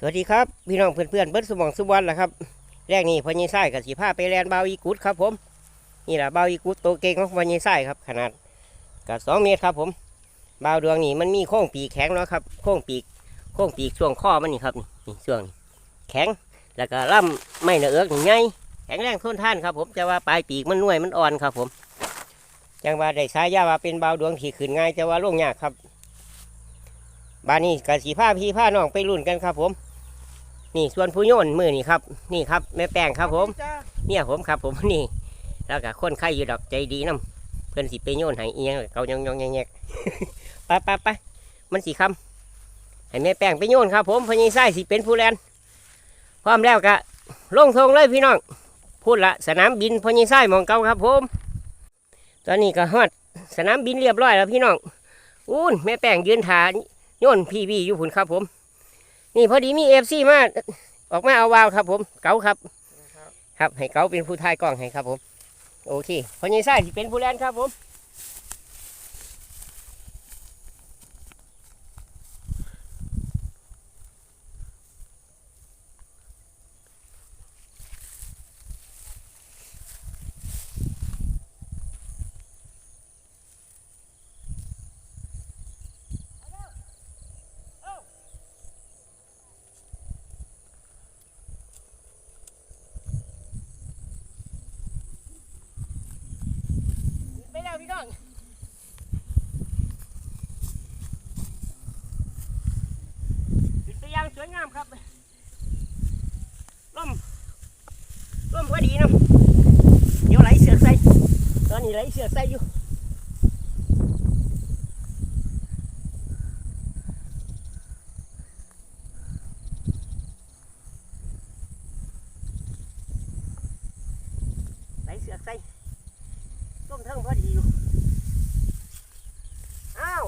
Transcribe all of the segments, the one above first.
สวัสดีครับพี่น้องเพื่อนๆเบิร์ดสมองสุวรรณล่ะครับแรกนี้พอยีไส้กับสีผ้าไปแลนเบาอีกุดครับผมนี่แหละเบาอีกุดตัวเก่งของพอยีไส้ครับ ขนาดกับสองเมตรครับผมเบาดวงนี้มันมีโค้งปีกแข็งเนาะครับโค้งปีกโค้งปีกช่วงข้อมันนี่ครับนี่ช่วงแข็งแล้วก็ล่ำไม่เนื้อเอิกนี่ไงแข็งแรงทนทานครับผมแต่ว่าปลายปีกมันน่วยมันอ่อนครับผมจังว่าได้สายยาว่าเป็นเบาดวงที่ขึ้นง่ายแต่ว่าลงยากครับบานนี้กับสีผ้าพี่ผ้าน้องไปรุ่นกันครับผม นี่ส่วนผู้โยนมือนี่ครับ นี่ครับแม่แป้งครับผม เนี่ยผมครับผมนี่ แล้วก็คนไข่อยู่ดอกใจดีน้ำเพื่อนสิไปโยนให้เอียงเขายองยองแยกๆไปไปไปมันสีคำให้แม่แป้งไปโยนครับ ผมพญายไส้สิเป็นผู้แลนพร้อมแล้วกะลงทงเลยพี่น้องพูดละสนามบินพญายไส้หมองเก่าครับผม ตอนนี้ก็ฮอดสนามบินเรียบร้อยแล้วพี่น้องอู้นแม่แป้งยืนถาโยนพี่พี่อยู่ผุนครับผม นี่พอดีมีเอฟซีมาออกมาเอาวาวครับ ผมเก๋าครับ ครับให้เก๋าเป็นผู้ทายกล้องให้ครับผม โอเคพอยังไส้ที่เป็นผู้แลนครับผม พี่น้องติดตัวอย่างสวยงามครับล่มล่มพอดีนะเดี๋ยวไหลเสือกใส่ตอนนี้ไหลเสือกใส่อยู่ไหลเสือกใส่ ต้มเทิงพอดีอยู่ อ้าว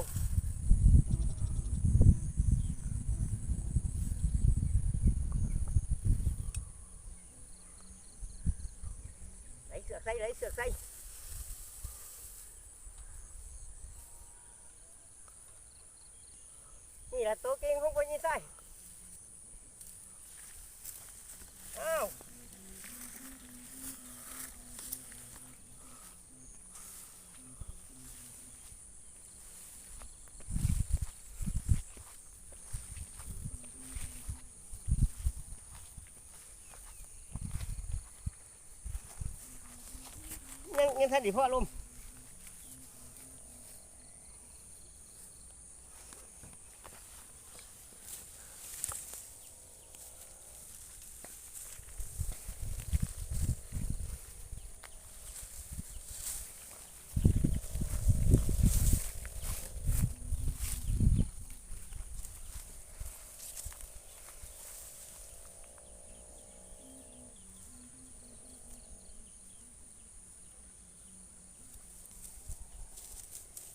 ไหลเสือก ใส่ไหลเสือกใส่นี่แหละตัวเก่งของคนยี่ไส้อ้าว ยังยังท่านดีพ่อลุม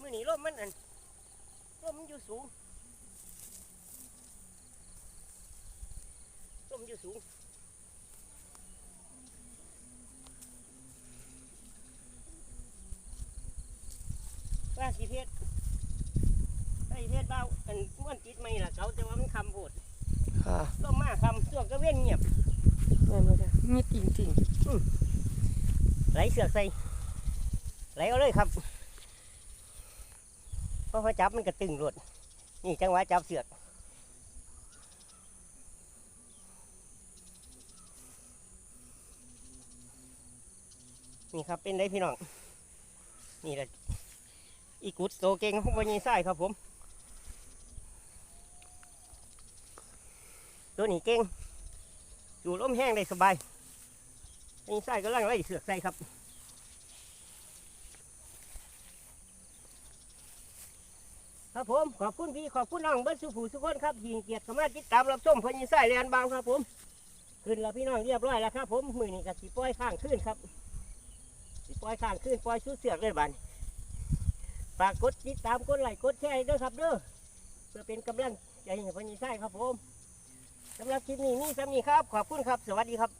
มือนี้ลมมันอันลมมันอยู่สูงลมอยู่สูงว่าสีเพชรไอ้เพชรเบาอันม้วนจิตไม่ล่ะเขาแต่ว่ามันคำโพดค่ะลมมาคำช่วงก็เว้นเงียบแม่นบ่จ้ะมีจริงจริงไหลเสือกใส่ไหลเอาเลยครับเพ ราะพอจับมันก็ตึงรวดนี่จังหวะจับเสือกนี่ครับเป็นได้พี่น้อง นี่แหละอีกุดโตเก่งของวันยีไส้ครับผม ตัวนี้เก่งอยู่ลมแห้งได้สบายวันยีไส้ก็ล่างไล่เสือกใส่ครับ ครับผมขอบคุณพี่ขอบคุณน้องเบิร์ดสุภูสุคนครับยิงเกียรติสามารถติดตามรับชมพญินไส้เรียนบางครับผมขึ้นแล้วพี่น้องเรียบร้อยแล้วครับผมมือนี้กับสีปล่อยข้างขึ้นครับสีปล่อยข้างขึ้นปล่อยชุดเสือกเลยบันฝากกดติดตามกดไลค์กดแชร์ด้วยครับเด้อเพื่อเป็นกำลังใจให้พญินไส้ครับผมสำหรับคลิปนี้นี่สามีครับ ขอบคุณครับ สวัสดีครับ